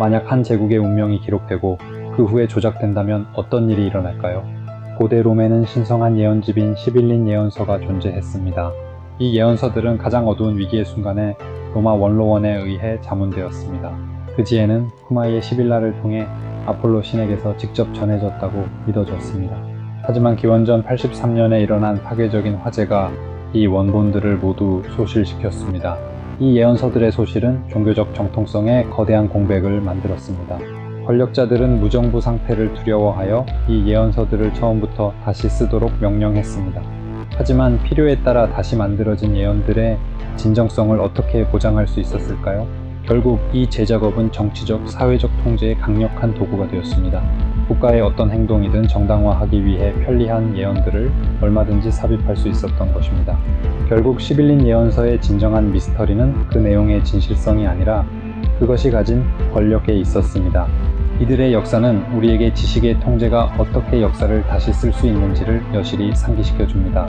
만약 한 제국의 운명이 기록되고 그 후에 조작된다면 어떤 일이 일어날까요? 고대 롬에는 신성한 예언집인 시빌린 예언서가 존재했습니다. 이 예언서들은 가장 어두운 위기의 순간에 로마 원로원에 의해 자문되었습니다. 그 지혜는 후마이의 시빌라를 통해 아폴로 신에게서 직접 전해졌다고 믿어졌습니다. 하지만 기원전 83년에 일어난 파괴적인 화재가 이 원본들을 모두 소실시켰습니다. 이 예언서들의 소실은 종교적 정통성에 거대한 공백을 만들었습니다. 권력자들은 무정부 상태를 두려워하여 이 예언서들을 처음부터 다시 쓰도록 명령했습니다. 하지만 필요에 따라 다시 만들어진 예언들의 진정성을 어떻게 보장할 수 있었을까요? 결국 이 제작업은 정치적, 사회적 통제의 강력한 도구가 되었습니다. 국가의 어떤 행동이든 정당화하기 위해 편리한 예언들을 얼마든지 삽입할 수 있었던 것입니다. 결국 시빌린 예언서의 진정한 미스터리는 그 내용의 진실성이 아니라 그것이 가진 권력에 있었습니다. 이들의 역사는 우리에게 지식의 통제가 어떻게 역사를 다시 쓸 수 있는지를 여실히 상기시켜 줍니다.